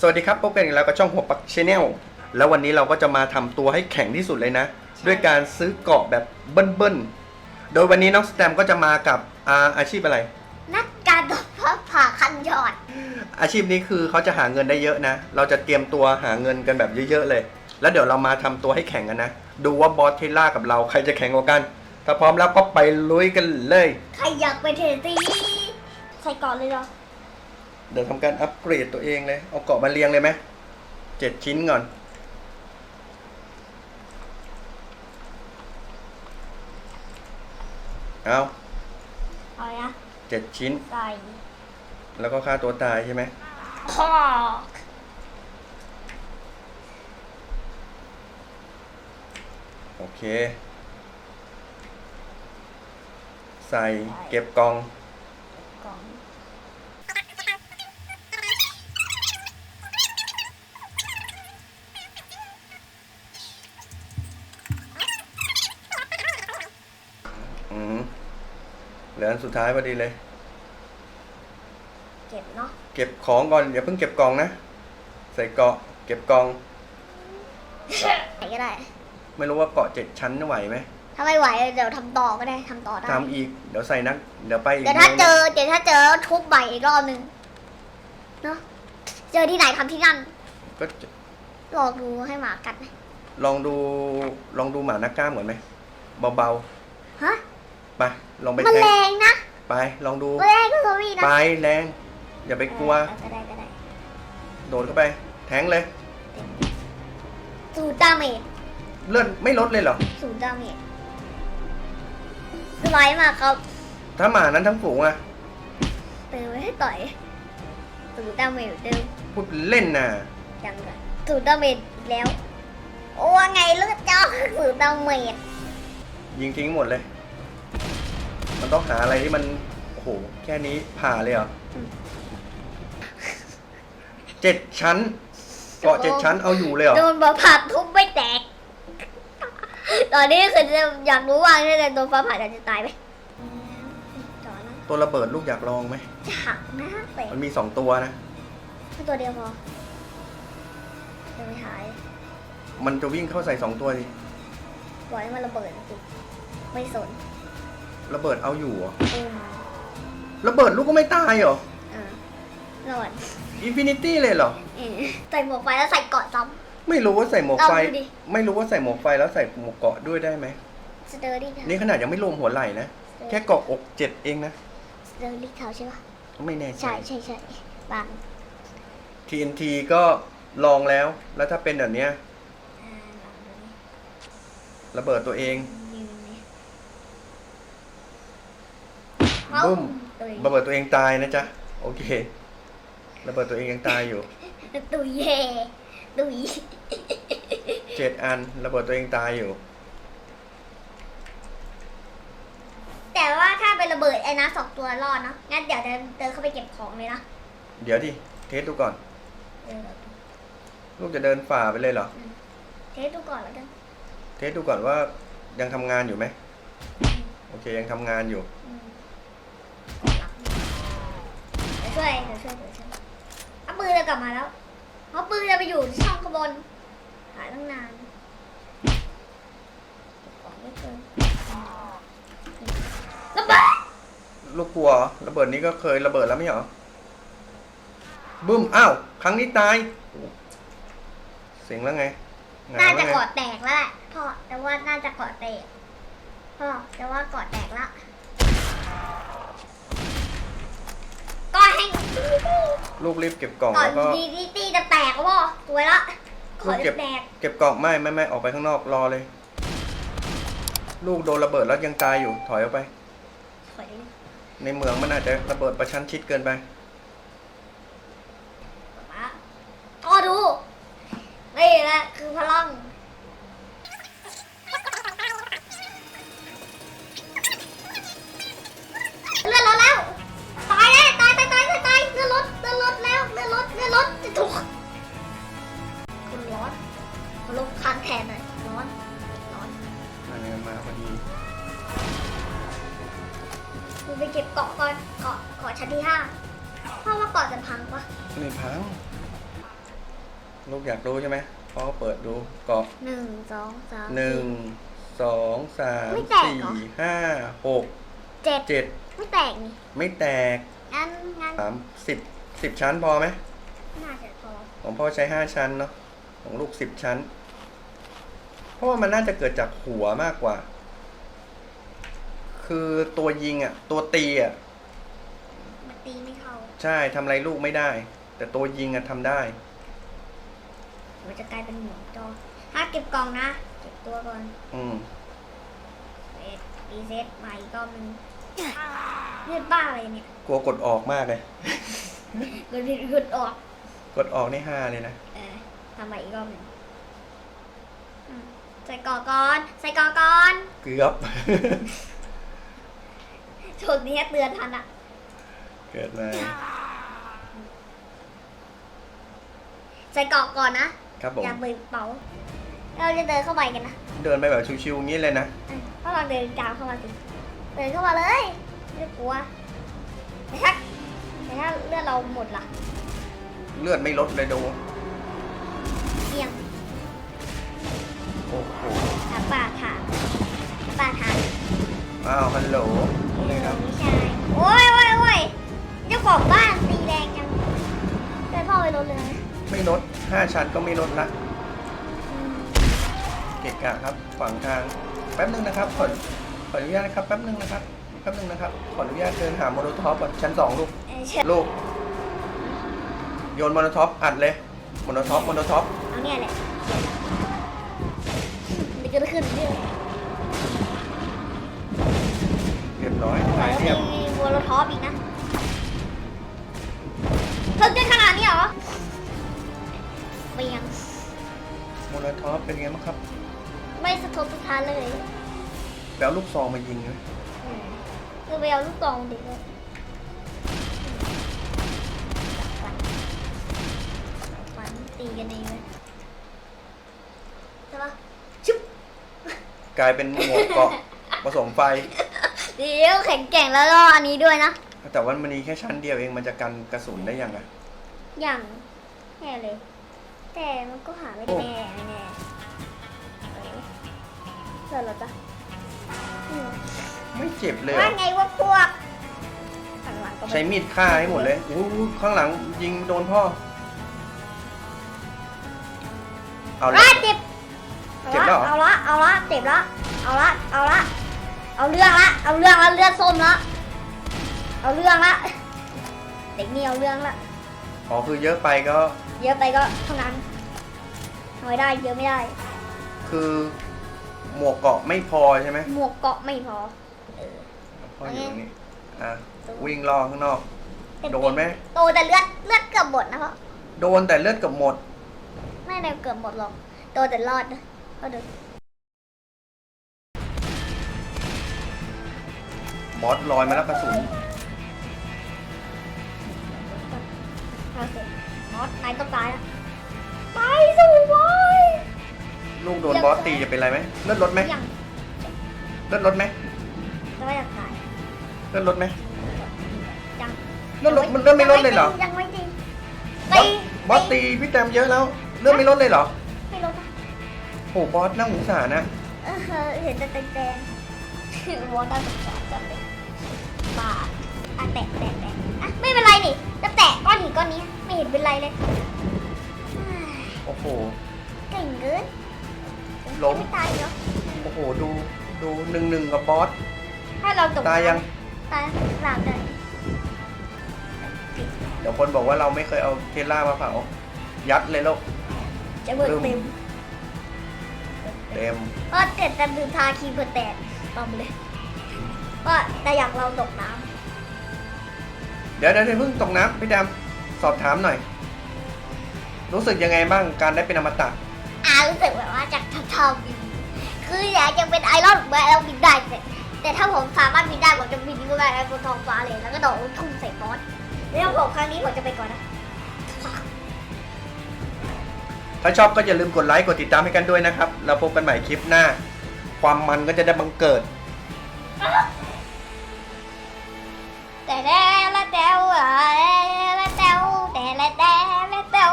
สวัสดีครับพบกันอีกแล้วกับช่องหัวปักชแนลแล้ววันนี้เราก็จะมาทำตัวให้แข็งที่สุดเลยนะ ด้วยการซื้อเกราะแบบเบิ้ลๆ โดยวันนี้น้องสแตมก็จะมากับอาอาชีพอะไร นักการตบฟ้าผ่าคันยอด อาชีพนี้คือเขาจะหาเงินได้เยอะนะ เราจะเตรียมตัวหาเงินกันแบบเยอะๆเลย แล้วเดี๋ยวเรามาทำตัวให้แข็งกันนะ ดูว่าบอสเทล่ากับเราใครจะแข็งกว่ากัน ถ้าพร้อมแล้วก็ไปลุยกันเลย ใครอยากเป็นเทตีใส่ก่อนเลยเหรอ เดี๋ยวทำการอัปเกรดตัวเองเลย เอาเกราะมาเรียงเลยไหมเจ็ดชิ้นก่อน เอาเอาเลยนะเจ็ดชิ้น ใส่แล้วก็ฆ่าตัวตายใช่ไหมคอกโอเค ใส่เก็บกองกล่อง ลืออันสุดท้ายพอดีเลย เก็บเนาะเก็บของก่อนอย่าเพิ่งเก็บกองนะ ใส่เกราะเก็บกอง ไหนก็ได้ ไม่รู้ว่าเกาะเจ็ดชั้นไหวไหมถ้าไม่ไหวเดี๋ยวทำต่อก็ได้ทำต่อได้ ทำอีกเดี๋ยวใส่นัก เดี๋ยวไปอีกเดี๋ยวถ้ามืงเจอ เดี๋ยวถ้าเจอทุบใบอีกรอบหนึ่งเนาะ เจอที่ไหนทำที่นั่นก็จะลองดูให้หมากัดไหมลองดูลองดูหมานักกล้ามก่อนไหมเบาฮะ ๆไป ลองไปมันแทแรงงนะไปลองดู มันแรงก็มีนะไปแรง อย่าไปกลัวเออก็ได้ก็ได้โดดเข้าไป แทงเลยสูตรดาเมจเลื่อนไม่ลดเลยเหรอสูตรดาเมจร้อยมากครับถ้าหมานั้นทั้งฝูงอะเติมไว้ให้ต่อยสูตรดาเมจเดิมพูดเล่นน่ะยังเลยสูตรดาเมจอีกแล้ว โอ้ว่าไงเลือดเจ้าสูตรดาเมจยิงทิ้งหมดเลย มันต้องหาอะไรที่มัน โอ้โห แค่นี้ผ่าเลยเหรอเจ็ดชั้น เกาะเจ็ดชั้นเอาอยู่เลยเหรอ โดนบาผ่าทุบไม่แตก ตอนนี้คือจะอยากรู้ว่าถ้าจะโดนฟ้าผ่าจะตายไหมจอนะตัวระเบิดลูกอยากลองไหม หักนะเตะมันมีสองตัวนะ แค่ตัวเดียวพอจะไม่หายมันจะวิ่งเข้าใส่สองตัวดิ ปล่อยให้มันระเบิดสิไม่สน ระเบิดเอาอยู่เหรออืมระเบิดลูกก็ไม่ตายเหรออ่าหลอดอินฟินิตี้เลยเหรอ เออใส่หมวกไฟแล้วใส่เกาะซ้ ไม่รู้ว่าใส่หมวกไฟ ลองดูดิไม่รู้ว่าใส่หมวกไฟแล้วใส่หมวกเกาะด้วยได้ไหมำสเตอร์ลิงเท้านี่ขนาดยังไม่รวมหัวไหล่นะ แค่เกาะอกเจ็ดเองนะ สเตอร์ลิงเท้าใช่ปะไม่แน่ใจ ใช่ใช่ใช่บาง TNT ก็ลองแล้ว แล้วถ้าเป็นแบบเนี้ยอ่าบางตัวนี้ระเบิดตัวเอง ยืนนี่ บึ้มตุยระเบิดตัวเองตายนะจ๊ะ โอเคระเบิดตัวเองยังตายอยู่ ตุยเย่ตุยเจ็ดอันระเบิดตัวเองตายอยู่ แต่ว่าถ้าเป็นระเบิดไอ้นะสองตัวรอดเนอะงั้นเดี๋ยวเดินเดินเข้าไปเก็บของเลยนะเดี๋ยวดิเทสดูก่อน เออลูกจะเดินฝ่าไปเลยเหรอ เทสดูก่อนแล้วกันเทสดูก่อนว่ายังทำงานอยู่ไหมโอเคยังทำงานอยู่ อืมเดี๋ยว ช่วยเดี๋ยวช่วยเดี๋ยวช่วยเอาปืนเรากลับมาแล้วเพราะปืนเราไปอยู่ที่ช่องข้างบนหายตั้งนานของไม่เกินระเบิดลูกกลัวเหรอระเบิดนี้ก็เคยระเบิดแล้วไม่เหรอบึ้มอ้าวครั้งนี้ตายโอ้เสียงแล้วไงหงยน่าจะแล้วไงกอดแตกแล้วแหละพ่อแต่ว่าน่าจะกอดแตกพ่อแต่ว่ากอดแตกแล้วก็ให้ ลูกรีบเก็บกล่องก่อนแล้วก็ ดีดีตีจะแตกแล้วพ่อสวยละขอลูกเก็บแตกเก็บกล่องไม่ไม่ไม่ออกไปข้างนอกรอเลย ลูกโดนระเบิดแล้วยังตายอยู่ถอยออกไป สวยในเมืองมันอาจจะระเบิดประชันชิดเกินไป ป๊าก็ดูนี่แหละคือพลังเลื่อนรถแล้วต ก่อนเกาะเกาะชั้นที่ห้าเพราะว่าเกาะจะพังปะไม่พังลูกอยากรู้ใช่ไหมพ่อก็เปิดดูเกาะหนึ่งสองสามหนึ่งสองสามไม่แตกสี่เหรอ ห้าหกเจ็ดเจ็ดไม่แตกนี่ไม่แตกงั้นงั้นสามสิบสิบชั้นพอไหมน่าจะพอของพ่อใช้ห้าชั้นเนาะของลูกสิบชั้น เพราะว่ามันน่าจะเกิดจากหัวมากกว่า คือตัวยิงอะ ตัวตีอะ มันตีไม่เข้า ใช่ทำอะไรลูกไม่ได้ แต่ตัวยิงอะทำได้ มันจะกลายเป็นหมูจอถ้าเก็บกล่องนะเก็บตัวก่อนอืมเอ็ดรีเซ็ตใหม่อีกรอบหนึงเลือดบ้าเลยเนี่ยกลัวกดออกมากเลย กดผิดกดออก กดออกในห้าเลยนะ เออทำใหม่อีกรอบหนึ่งอืมใส่กรอกก่อน ใส่กรอกก่อนเกือบ โชคดีแค่เตือนทันอะเกิดมา ใส่กรอกก่อนนะครับผมอย่าเปิดเป๋าเราจะเดินเข้าไปกันนะเดินไปแบบชิวๆอย่างนี้เลยนะเออเพราะเราเดินตามเข้ามาสิเดินเข้ามาเลยไม่ต้องกลัวแต่ถ้าแต่ถ้าเลือดเราหมดล่ะ เลือดไม่ลดเลยดูเอียงโอ้โหหาป่าถานป่าถานอ้าวฮัลโหลเอนี่อครับไม่ใช่โอ้ยโอ้ยโอ้ยเจ้าของบ้านตีแรงจังเดินพ่อไปรถเลยนะ ไม่ลดห้าชั้นก็ไม่ลดละอืมเกะกะครับฝั่งทางแป๊บนึงนะครับขอขออนุญาตนะครับแป๊บนึงนะครับแป๊บนึงนะครับขออนุญาตเดินหาโมโนท็อปก่อนชั้นสองลูกเออเชิญลูกโยนโมโนท็อปอัดเลยโมโนท็อปโมโนท็อปเอาเนี่ยแหละมันจะขึ้นเรื่อยเรียบร้อยแต่หายก็เรียบมีวัวรถท็อปอีกนะเพิ่งจะขนาดนี้เหรอ ไปยังโมโนท็อปเป็นไงบ้างครับ ไม่สะทกสะท้านเลยแปลลูกซองมายิงไหมอืมคือไปเอาลูกกองเด็กเลยฟันฟันตีกันเองเลยใช่ปะชุบกลายเป็นหมวกเกาะ ผสมไฟ เดี๋ยวแข็งแกร่งแล้วก็อันนี้ด้วยนะ แต่ว่ามันมีแค่ชั้นเดียวเองมันจะกันกระสุนได้ยังไงอย่างแน่เลย แต่มันก็หาไม่ได้แน่ไม่แน่เออเสร็จแล้วจ้ะอืมไม่เจ็บเลยเหรว่าอไงว่าพวกข้างหลังก็ใช้มีดฆ่าให้หมดเลยอู้หูข้างหลังยิงโดนพ่อ เอาละอะเจ็บเจ็บแล้วเหรอ เอาละเอาละเจ็บละเอาละเอาละเอาเรื่องละเอาเรื่องละเลือดส้มละเอาเรื่องละเด็กนี่เอาเรื่องละอ๋อคือเยอะไปก็ เยอะไปก็เท่านั้นน้อยได้เยอะไม่ได้ คือหมวกเกาะไม่พอใช่ไหมหมวกเกาะไม่พอเออพ่ออยู่ตรงนี้อะวิ่งล่อข้างนอกเต็มๆโดนไหมโตแต่เลือดเลือดเกือบหมดนะเพราะโดนแต่เลือดเกับหมด ไม่ได้เกือบหมดหรอกโตแต่รอดนะก็ดูบอสลอยมาแล้วกระสุนเอาเส ร็จมอสนายต้องตายแล้วไปสู่บอยลูกโดนบอสตีจะเป็นไรไหมเลือดลดไหมยังเลือดลดไหมจะไม่อยากตายเลือดลดไหมยังเลือดลดมันเลือดไม่ลดเลยเหรอยังไม่จริงบอตีสบอสตีพี่แตมเยอะแล้วเลือดไม่ลดเลยเหรอไม่ลดนะโอ้บอสน่าสงสารนะเออเห็นแต่แดงๆวอน่าสงสารจังเลยบาดอะแตะแตะแตะ อะไม่เป็นไรนี่จะแตะก้อนหินก้อนนี้ไม่เห็นเป็นไรเลยอ่าโอ้โห เก่งเกินล้ม ไม่ตายเหรอโอ้โห ดูดูหนึ่งหนึ่งกับบอส ถ้าเราตกตายยัง ตายหลับเลยเดี๋ยวคนบอกว่าเราไม่เคยเอาเทสล่ามาเผา ยัดเลยลูกจะเบิกลืมเต็มเต็มก็เจ็ดจะดื่มทาครีมเพื่อแตกตอมเลย ก็แต่อยากเราตกน้เดี๋ยว เดี๋ยวเดี๋ยวเพิ่งตกน้ำพี่แตมสอบถามหน่อย รู้สึกยังไงบ้างการได้เป็นอมตะำอารู้สึกแบบว่าจากทำทำบินคืออยากจะเป็นไอรอนแมนแล้วบินได้แต่แต่ถ้าผมสามารถบินได้ผมจะบินขึ้นไปบนท้องฟ้าเลยแล้วก็โดดทุ่มใส่บอสแล้วผมครั้งนี้ผมจะไปก่อนนะถ้าชอบก็อย่าลืมกดไลค์กดติดตามให้กันด้วยนะครับเราพบกันใหม่คลิปหน้า ความมันก็จะได้บังเกิด แต่แล้ แต่ว่า